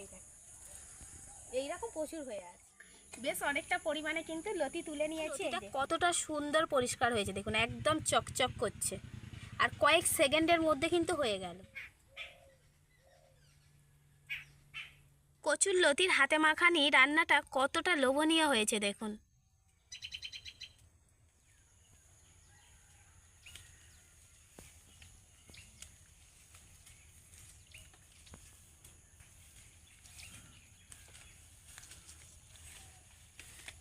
এই দেখ। এইরকম প্রচুর হয়ে আছে। বেশ অনেকটা পরিমাণে কিন্তু লতি তুলে নিয়েছে কতটা সুন্দর পরিষ্কার হয়েছে দেখুন একদম চকচক করছে। আর কয়েক সেকেন্ডের মধ্যে কিন্তু হয়ে গেল। কচুর লতির হাতে মাখানি রান্নাটা কতটা লোভনীয় হয়েছে দেখুন।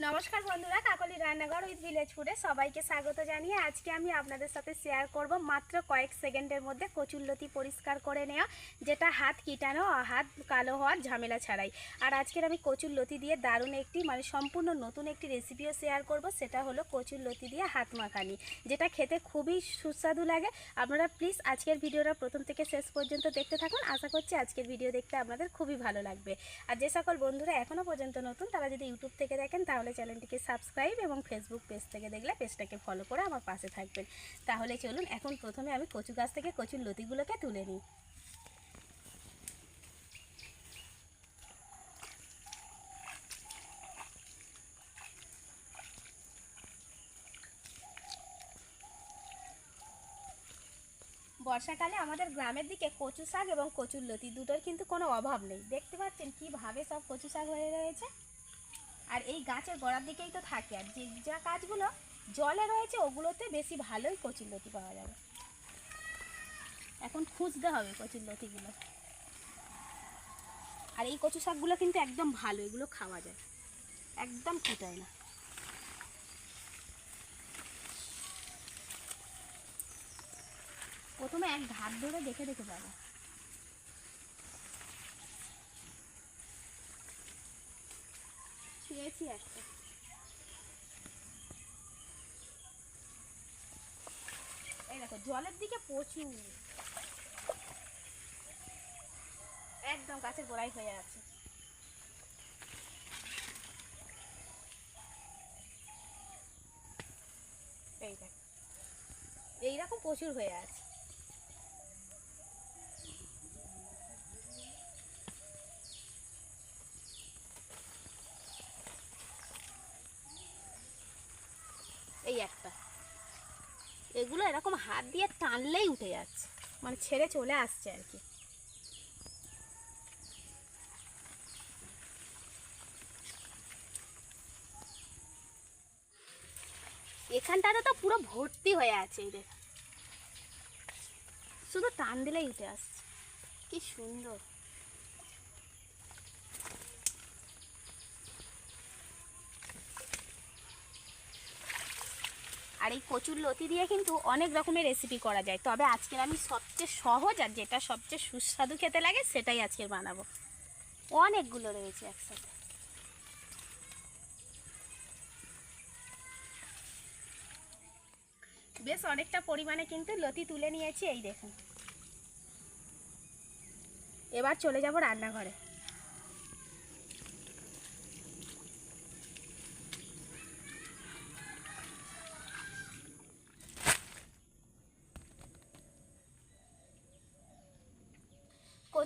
নমস্কার বন্ধুরা, কাকলি রান্নাঘর উইথ ভিলেজ ফুডে সবাইকে স্বাগত জানিয়ে আজকে আমি আপনাদের সাথে শেয়ার করব মাত্র কয়েক সেকেন্ডের মধ্যে কচুরলতি পরিষ্কার করে নেওয়া, যেটা হাত কিটানো, হাত কালো হওয়ার ঝামেলা ছাড়াই। আর আজকের আমি কচুরলতি দিয়ে দারুণ একটি মানে সম্পূর্ণ নতুন একটি রেসিপিও শেয়ার করব, সেটা হলো কচুরলতি দিয়ে হাত মাখানি, যেটা খেতে খুবই সুস্বাদু লাগে। আপনারা প্লিজ আজকের ভিডিওটা প্রথম থেকে শেষ পর্যন্ত দেখতে থাকুন। আশা করছি আজকের ভিডিও দেখতে আপনাদের খুবই ভালো লাগবে। আর যে সকল বন্ধুরা এখনও পর্যন্ত নতুন, তারা যদি ইউটিউব থেকে দেখেন, তাহলে চ্যানেলটিকে সাবস্ক্রাইব এবং ফেসবুক পেজ থেকে দেখলে পেজটাকে ফলো করে আমার পাশে থাকবেন। তাহলে চলুন, এখন প্রথমে আমি কচু গাছ থেকে কচুর লতিগুলোকে তুলে নিই। বর্ষাকালে আমাদের গ্রামের দিকে কচু শাক এবং কচুর লতি দুটোর কিন্তু কোনো অভাব নেই। দেখতে পাচ্ছেন কীভাবে সব কচু শাক হয়ে রয়েছে? আর এই গাছের গোড়ার দিকেই তো থাকে। আর যে যা গাছগুলো জলে রয়েছে, ওগুলোতে বেশি ভালোই কচুর লতি পাওয়া যাবে। এখন খুঁজতে হবে কচুর লতিগুলো। আর এই কচু শাকগুলো কিন্তু একদম ভালো, এগুলো খাওয়া যায়। একদম ফুটায় না। প্রথমে এক ধার ধরে দেখে দেখে যাব। পেয়েছি একটা। এই দেখো, জলের দিকে প্রচুর। একদম গাছের গোড়াই হয়ে আছে। এই দেখ, এইরকম প্রচুর হয়ে আছে এই একটা এগুলো এরকম হাত দিয়ে টানলেই উঠে যাচ্ছে। মানে ছেড়ে চলে আসছে আর কি। এখানটাতে তো পুরো ভর্তি হয়ে আছে এই শুধু টান দিলেই উঠে আসছে। কি সুন্দর। এই কচুর লতি দিয়ে কিন্তু অনেক রকমের রেসিপি করা যায়। তবে আজকের আমি সবচেয়ে সহজ আর যেটা সবচেয়ে সুস্বাদু খেতে লাগে, সেটাই আজকের বানাবো। অনেকগুলো রয়েছে একসাথে। বেশ অনেকটা পরিমাণে কিন্তু লতি তুলে নিয়েছি, এই দেখুন। এবার চলে যাব রান্নাঘরে।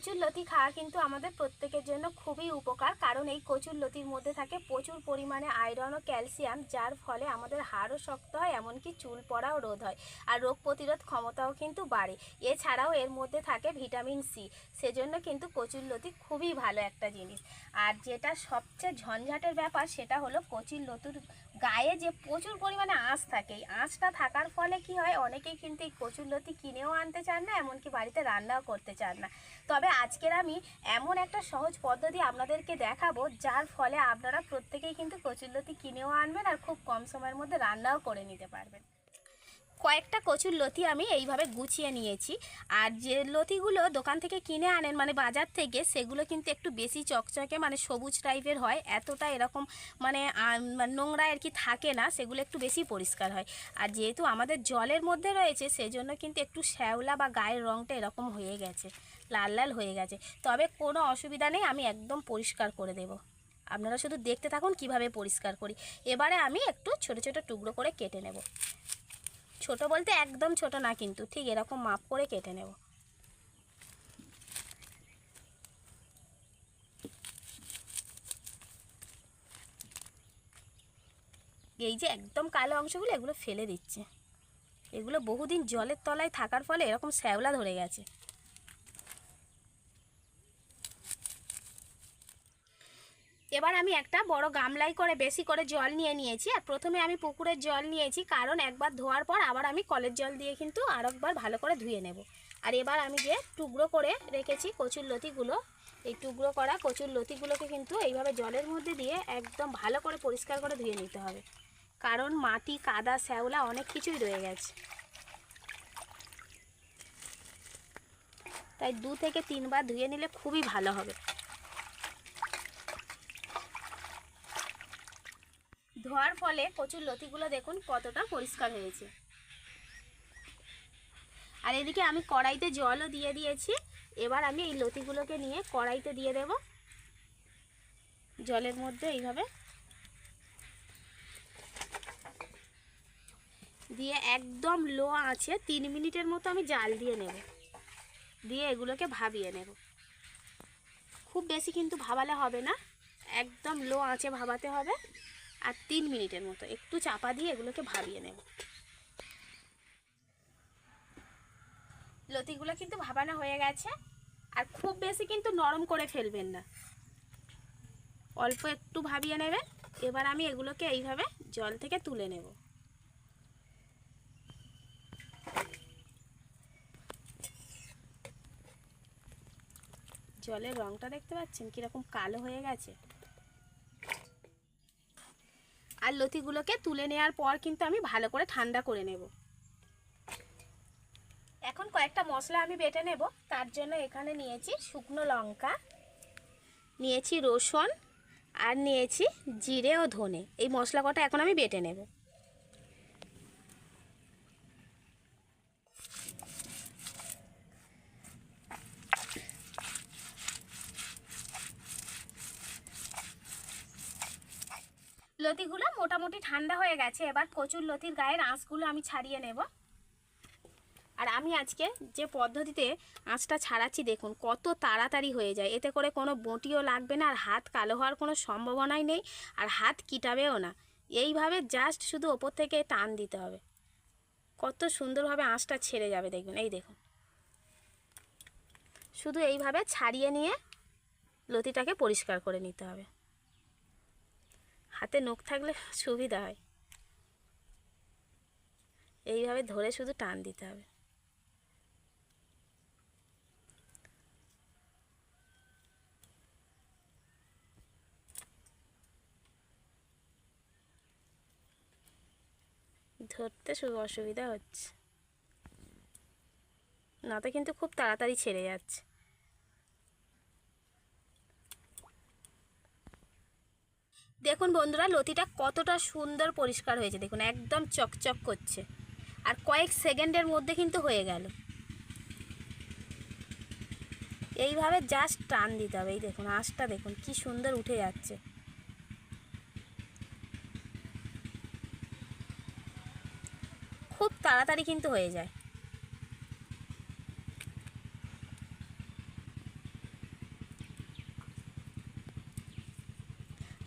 কচুর লতি খাওয়া কিন্তু আমাদের প্রত্যেকের জন্য খুবই উপকার, কারণ এই কচুর লতির মধ্যে থাকে প্রচুর পরিমাণে আয়রন ও ক্যালসিয়াম যার ফলে আমাদের হাড়ও শক্ত হয়, এমনকি চুল পড়াও রোধ হয়, আর রোগ প্রতিরোধ ক্ষমতাও কিন্তু বাড়ে। এছাড়াও এর মধ্যে থাকে ভিটামিন সি সেজন্য কিন্তু কচুর লতি খুবই ভালো একটা জিনিস। আর যেটা সবচেয়ে ঝঞ্ঝাটের ব্যাপার, সেটা হলো কচুর লতির গায়ে যে প্রচুর পরিমাণে আঁশ থাকে, এই আঁশটা থাকার ফলে কি হয়, অনেকেই কিন্তু এই কচুর লতি কিনেও আনতে চান না, এমনকি বাড়িতে রান্নাও করতে চান না। তবে আজকের আমি এমন একটা সহজ পদ্ধতি আপনাদেরকে দেখাবো, যার ফলে আপনারা প্রত্যেকেই কিন্তু কচুরলতি কিনেও আনবেন আর খুব কম সময়ের মধ্যে রান্নাও করে নিতে পারবেন। কয়েকটা কচুর লতি আমি এইভাবে গুছিয়ে নিয়েছি। আর যে লতিগুলো দোকান থেকে কিনে আনেন মানে বাজার থেকে, সেগুলো কিন্তু একটু বেশি চকচকে মানে সবুজ টাইপের হয়। এতটা এরকম মানে মানে নোংরা আর কি থাকে না, সেগুলো একটু বেশি পরিষ্কার হয়। আর যেহেতু আমাদের জলের মধ্যে রয়েছে, সেজন্য কিন্তু একটু শ্যাওলা বা গায়ের রঙটা এরকম হয়ে গেছে, লাল লাল হয়ে গেছে। তবে কোনো অসুবিধা নেই, আমি একদম পরিষ্কার করে দেব। আপনারা শুধু দেখতে থাকুন কীভাবে পরিষ্কার করি। এবারে আমি একটু ছোট ছোট টুকরো করে কেটে নেব। ছোট বলতে একদম ছোট না কিন্তু, ঠিক এরকম মাপ করে কেটে নেব। এই যে একদম কালো অংশগুলো এগুলো ফেলে দিচ্ছে। এগুলো বহুদিন জলের তলায় থাকার ফলে এরকম শ্যাওলা ধরে গেছে। এবার আমি একটা বড় গামলাই করে বেশি করে জল নিয়ে নিয়েছি। আর প্রথমে আমি পুকুরের জল নিয়েছি, কারণ একবার ধোয়ার পর আবার আমি কলের জল দিয়ে কিন্তু আরেকবার ভালো করে ধুয়ে নেব। আর এবার আমি যে টুকরো করে রেখেছি কচুর লতিগুলো, এই টুকরো করা কচুর লতিগুলোকে কিন্তু এইভাবে জলের মধ্যে দিয়ে একদম ভালো করে পরিষ্কার করে ধুয়ে নিতে হবে। কারণ মাটি, কাদা, শ্যাওলা অনেক কিছুই রয়ে গেছে। তাই দু থেকে তিনবার ধুয়ে নিলে খুবই ভালো হবে। ধোয়ার ফলে কচুর লতিগুলো দেখুন কতটা পরিষ্কার হয়েছে। আর এদিকে আমি কড়াইতে জলও দিয়ে দিয়েছি। এবার আমি এই লতিগুলোকে নিয়ে কড়াইতে দিয়ে দেব। জলের মধ্যে এইভাবে দিয়ে একদম লো আছে তিন মিনিটের মতো আমি জাল দিয়ে নেব। দিয়ে এগুলোকে ভাবিয়ে নেব। খুব বেশি কিন্তু ভাবালে হবে না। একদম লো আঁচে ভাবাতে হবে। আর তিন মিনিটের মতো একটু চাপা দিয়ে এগুলোকে ভাবিয়ে নেব। লতিগুলো কিন্তু ভাবানো হয়ে গেছে, আর খুব বেশি কিন্তু নরম করে ফেলবেন না। অল্প একটু ভাবিয়ে নেবেন, এবার আমি এগুলোকে এইভাবে জল থেকে তুলে নেব। জলের রংটা দেখতে পাচ্ছেন? কীরকম কালো হয়ে গেছে। আর লতিগুলোকে তুলে নেওয়ার পর কিন্তু আমি ভালো করে ঠান্ডা করে নেব। এখন কয়েকটা মশলা আমি বেটে নেব। তার জন্য এখানে নিয়েছি শুকনো লঙ্কা, নিয়েছি রসুন আর নিয়েছি জিরে ও ধনে। এই মশলা কটা এখন আমি বেটে নেব। লতিগুলো মোটামুটি ঠান্ডা হয়ে গেছে। এবার কচুর লতির গায়ের আঁশগুলো আমি ছাড়িয়ে নেব। আর আমি আজকে যে পদ্ধতিতে আঁচটা ছাড়াচ্ছি, দেখুন কত তাড়াতাড়ি হয়ে যায়। এতে করে কোনো বটিও লাগবে না, আর হাত কালো হওয়ার কোনো সম্ভাবনাই নেই, আর হাত কিটাবেও না। এইভাবে জাস্ট শুধু ওপর থেকে টান দিতে হবে। কত সুন্দরভাবে আঁচটা ছেড়ে যাবে, দেখবেন। এই দেখুন। শুধু এইভাবে ছাড়িয়ে নিয়ে লতিটাকে পরিষ্কার করে নিতে হবে। হাতে নখ থাকলে সুবিধা হয়। এইভাবে ধরে শুধু টান দিতে হবে। ধরতে শুধু অসুবিধা হচ্ছে। না তো কিন্তু খুব তাড়াতাড়ি ছেড়ে যাচ্ছে। দেখুন বন্ধুরা, লতিটা কতটা সুন্দর পরিষ্কার হয়েছে। দেখুন, একদম চকচক করছে। আর কয়েক সেকেন্ডের মধ্যে কিন্তু হয়ে গেল। এইভাবে জাস্ট টান দিতে হবে। এই দেখুন আঁশটা দেখুন, কি সুন্দর উঠে যাচ্ছে। খুব তাড়াতাড়ি কিন্তু হয়ে যায়।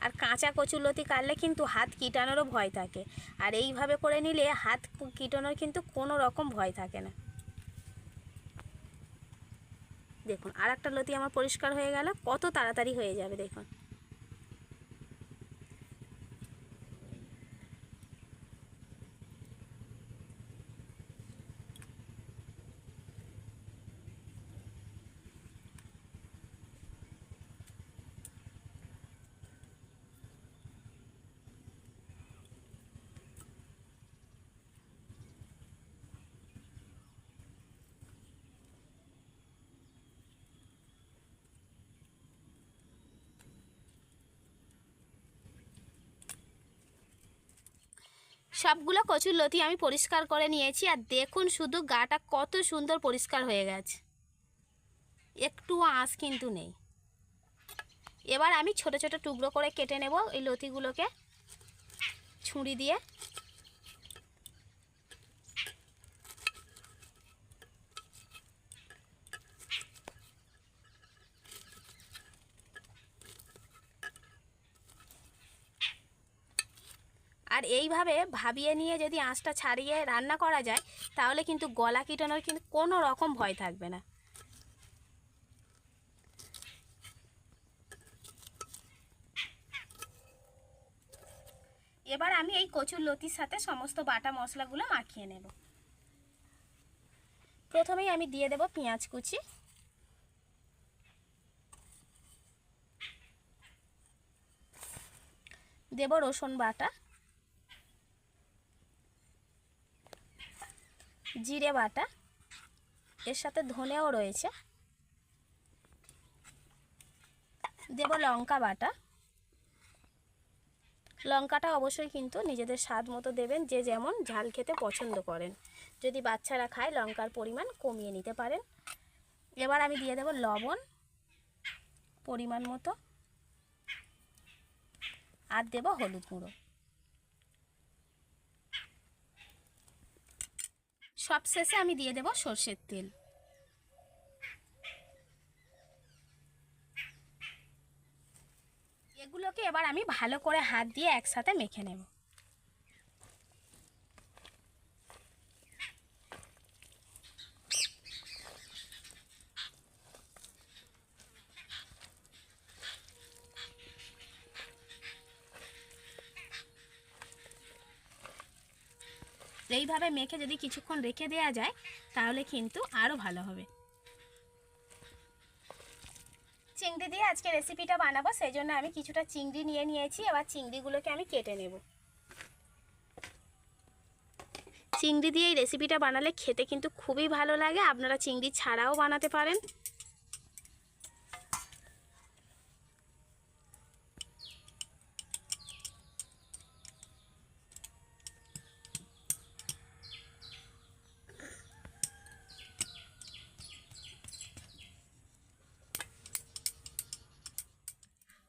আর কাঁচা কচুলতি কাটলে কিন্তু হাত কিটানোরও ভয় থাকে। আর এইভাবে করে নিলে হাত কিটানোর কিন্তু কোনো রকম ভয় থাকে না। দেখুন আর একটা লতি আমার পরিষ্কার হয়ে গেল, কত তাড়াতাড়ি হয়ে যাবে দেখুন। সবগুলো কচুর লতি আমি পরিষ্কার করে নিয়েছি আর দেখুন শুধু গাটা কত সুন্দর পরিষ্কার হয়ে গেছে। একটু আঁশ কিন্তু নেই। এবার আমি ছোট ছোট টুকরো করে কেটে নেব এই লতিগুলোকে। ছুঁড়ি দিয়ে। আর এইভাবে ভাবিয়ে নিয়ে যদি আঁচটা ছাড়িয়ে রান্না করা যায়, তাহলে কিন্তু গলা কিটানোর কিন্তু কোনো রকম ভয় থাকবে না। এবার আমি এই কচুর লতির সাথে সমস্ত বাটা মশলাগুলো মাখিয়ে নেব। প্রথমেই আমি দিয়ে দেব পেঁয়াজ কুচি। দেব রসুন বাটা। জিরে বাটা, এর সাথে ধনেও রয়েছে। দেব লঙ্কা বাটা। লঙ্কাটা অবশ্যই কিন্তু নিজেদের স্বাদ মতো দেবেন, যে যেমন ঝাল খেতে পছন্দ করেন। যদি বাচ্চারা খায়, লঙ্কার পরিমাণ কমিয়ে নিতে পারেন। এবার আমি দিয়ে দেব লবণ, পরিমাণ মতো। আর দেব হলুদ গুঁড়ো। সবশেষে আমি দিয়ে দেব সর্ষের তেল। এগুলোকে এবার আমি ভালো করে হাত দিয়ে একসাথে মেখে নেব। এইভাবে মেখে যদি কিছুক্ষণ রেখে দেওয়া যায়, তাহলে কিন্তু আরও ভালো হবে। চিংড়ি দিয়ে আজকে রেসিপিটা বানাবো সেই জন্য আমি কিছুটা চিংড়ি নিয়ে নিয়েছি, এবার চিংড়িগুলোকে আমি কেটে নেব। চিংড়ি দিয়ে এই রেসিপিটা বানালে খেতে কিন্তু খুবই ভালো লাগে, আপনারা চিংড়ি ছাড়াও বানাতে পারেন।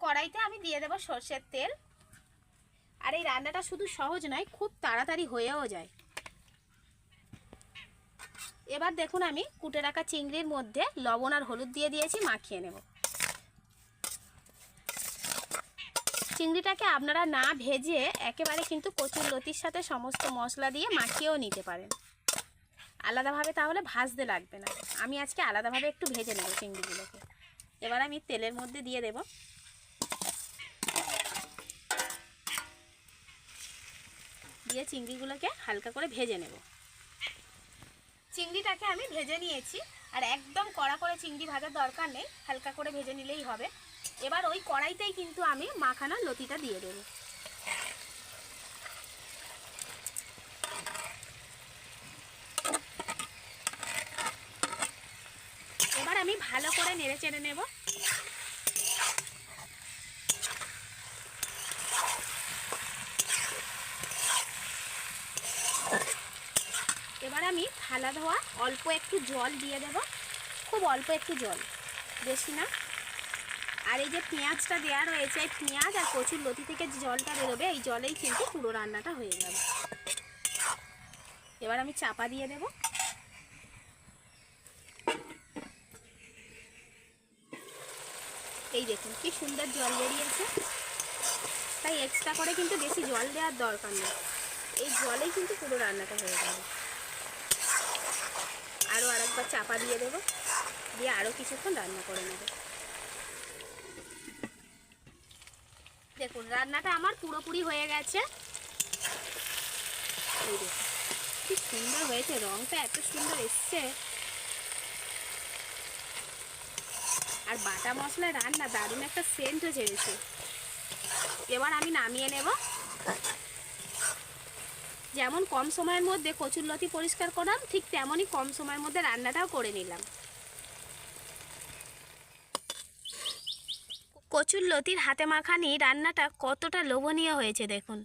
কড়াইতে আমি দিয়ে দেবো সর্ষের তেল। আর এই রান্নাটা শুধু সহজ নয়, খুব তাড়াতাড়ি হয়েও যায়। এবার দেখুন আমি কুটে রাখা চিংড়ির মধ্যে লবণ আর হলুদ দিয়ে দিয়েছি, মাখিয়ে নেব। চিংড়িটাকে আপনারা না ভেজে একেবারে কিন্তু কচুর লতির সাথে সমস্ত মশলা দিয়ে মাখিয়েও নিতে পারেন। আলাদাভাবে তাহলে ভাজতে লাগবে না। আমি আজকে আলাদাভাবে একটু ভেজে নেব চিংড়িগুলোকে। এবার আমি তেলের মধ্যে দিয়ে দেবো। দিয়ে চিংড়িগুলোকে হালকা করে ভেজে নেব। চিংড়িটাকে আমি ভেজে নিয়েছি, আর একদম কড়া করে চিংড়ি ভাজার দরকার নেই, হালকা করে ভেজে নিলেই হবে। এবার ওই কড়াইতেই কিন্তু আমি মাখানো লতিটা দিয়ে দেবো। এবার আমি ভালো করে নেড়ে চেড়ে নেব এবার আমি থালা ধোয়া, অল্প একটু জল দিয়ে দেব। খুব অল্প একটু জল, বেশি না। আর এই যে পেঁয়াজটা দেওয়া রয়েছে, এই পেঁয়াজ আর কচুর লতি থেকে যে জলটা বেরোবে, এই জলেই কিন্তু পুরো রান্নাটা হয়ে যাবে। এবার আমি চাপা দিয়ে দেব। এই দেখুন, কি সুন্দর জল বেরিয়েছে। তাই এক্সট্রা করে কিন্তু বেশি জল দেওয়ার দরকার নেই। এই জলেই কিন্তু পুরো রান্নাটা হয়ে যাবে। আরেকবার চাপা দিয়ে দেবো। দিয়ে আরও কিছুক্ষণ রান্না করে নেব। দেখুন, রান্নাটা আমার পুরোপুরি হয়ে গেছে। কি সুন্দর হয়েছে, রংটা এত সুন্দর এসছে। আর বাটা মশলা রান্না দারুণ একটা সেন্টও ছেড়েছে এবার আমি নামিয়ে নেব। যেমন কম সময়ের মধ্যে কচুর লতি পরিষ্কার করলাম ঠিক তেমনই কম সময়ের মধ্যে রান্নাটাও করে নিলাম। কচুর লতির হাতে মাখানি রান্নাটা কতটা লোভনীয় হয়েছে দেখুন।